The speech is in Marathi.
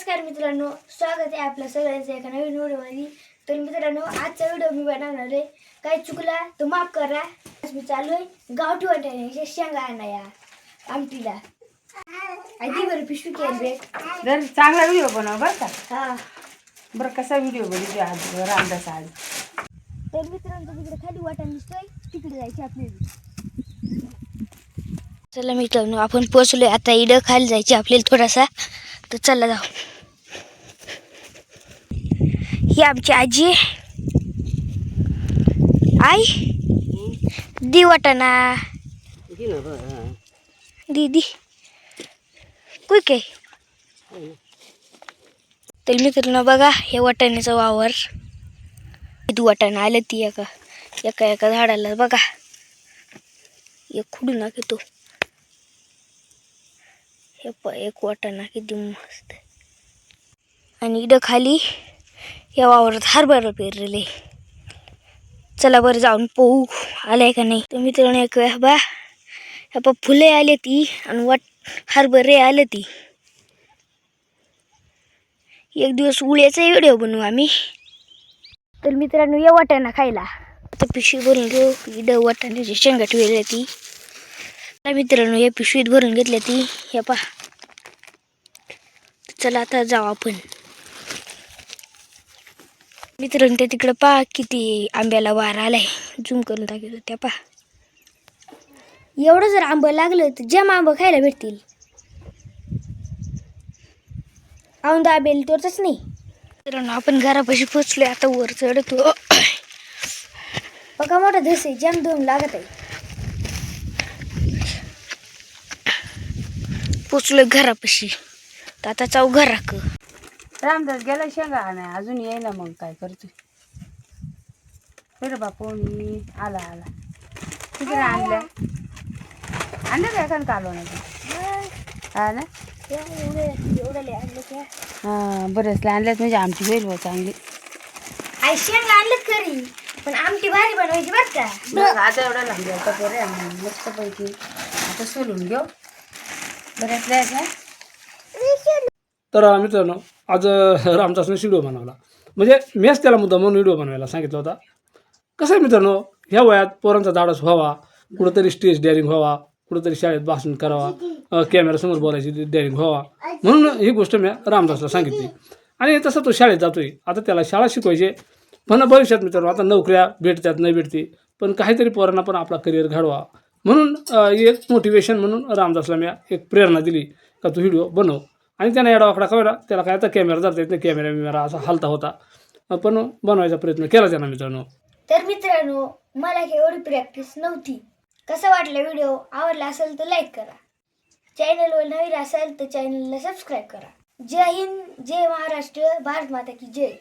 नमस्कार मित्रांनो स्वागत आहे आपल्या सगळ्यांचं एका नवीन व्हिडिओमध्ये. तर मित्रांनो आजचा व्हिडिओ मी बनवणार आहे. काही चुकला तर माफ करा. आज मी चालू आहे गावठी वाटाण्याच्या शेंगा आणाया आमटीला. आधी बरं पिशवी केली जर चांगला व्हिडिओ बनव बरं का. हा. बरं कसा व्हिडिओ बनवतो आज रामदास आज. तर मित्रांनो तिकडे खाली वाटाण दिसतोय तिकडे जायचे आपल्याला चला मित्रांनो आपण पोचलोय आता इडं खाली जायचे आपल्याला थोडासा. तर चला जाऊ. ही आमची आजी. आहे. आई. दी वाटाणा. दीदी. दी काय तर मित्रांनो बघा हे वाटाण्याचा वावर. किती वाटाणा आलं ती एका एका एका झाडाला. बघा. एक खुडू ना की तो हे प एक वाटाणा किती मस्त. आणि इकडं खाली या वावरात हरभरा पेरलेले चला बरं जाऊन पोहू आलाय का नाही. तर मित्रांनो एक वेळा बा ह्या फुले आले ती आणि वाट हरभरे आले ती. एक दिवस उळ्याचा व्हिडिओ बनवू आम्ही. तर मित्रांनो या वाटाणा खायला. आता पिशवी भरून घेऊ. इडं वाटाण्याची शेंगा वेगळी ती. आता मित्रांनो या पिशवीत भरून घेतल्या ती. ह्या पा चला आता जाऊ आपण. मित्रांनो त्या तिकडं पहा किती आंब्याला वार आलाय. झूम करून टाकलं त्या पहा. एवढं जर आंबं लागलं तर जम आंबं खायला भेटतील. औंदा आंबेल तोच नाही. मित्रांनो आपण घरापाशी पोचलोय आता वर चढतो. बघा मोठा धस आहे जम दोन लागत आहे. पोचलोय घरापाशी. तर आता चाव घराक. रामदास गेला शेंगा आणाय अजून येईना मग काय करतोय? बरं बापू आला आला. किती आणल्या आणलं काय एखादं कालवण हा ना? आणलं हां बरेच आणल्यात. म्हणजे आमची होईल हो चांगली. आई शेंग आणलं खरी पण आमटी भारी बनवायची बरं का. आता एवढा लांब गेला बरे? मस्त पैकी. आता सोलून घेऊ. बऱ्याच आहे तर मित्रांनो आज रामदासने व्हिडिओ बनवला. म्हणजे मीच त्याला मुद्दा म्हणून व्हिडिओ बनवायला सांगितला होता. कसं आहे मित्रांनो ह्या वयात पोरांचा धाडस व्हावा कुठंतरी स्टेज डेअरिंग व्हावा कुठंतरी शाळेत भाषण करावा कॅमेरासमोर बोलायची डेअरिंग व्हावा म्हणून ही गोष्ट मी रामदासला सांगितली. आणि तसं तो शाळेत जातोय. आता त्याला शाळा शिकवायची पण भविष्यात मित्रांनो आता नोकऱ्या भेटतात नाही भेटते पण काहीतरी पोरांना पण आपला करिअर घडवा. म्हणून एक मोटिवेशन म्हणून रामदासला मी एक प्रेरणा दिली का तू व्हिडिओ बनव. आणि त्यानं एडा वाकडा कळला त्याला काय आता कॅमेरा जाता येत नाही कॅमेरा बिमेरा असा हलता होता. पण बनवायचा प्रयत्न केला त्यानं मित्रांनो. तर मित्रांनो मला काही एवढी प्रॅक्टिस नव्हती. कसं वाटलं व्हिडिओ आवडला असेल तर लाईक करा. चॅनलवर नवीन असेल तर चॅनलला सबस्क्राईब करा. जय हिंद जय महाराष्ट्र भारत माता की जय.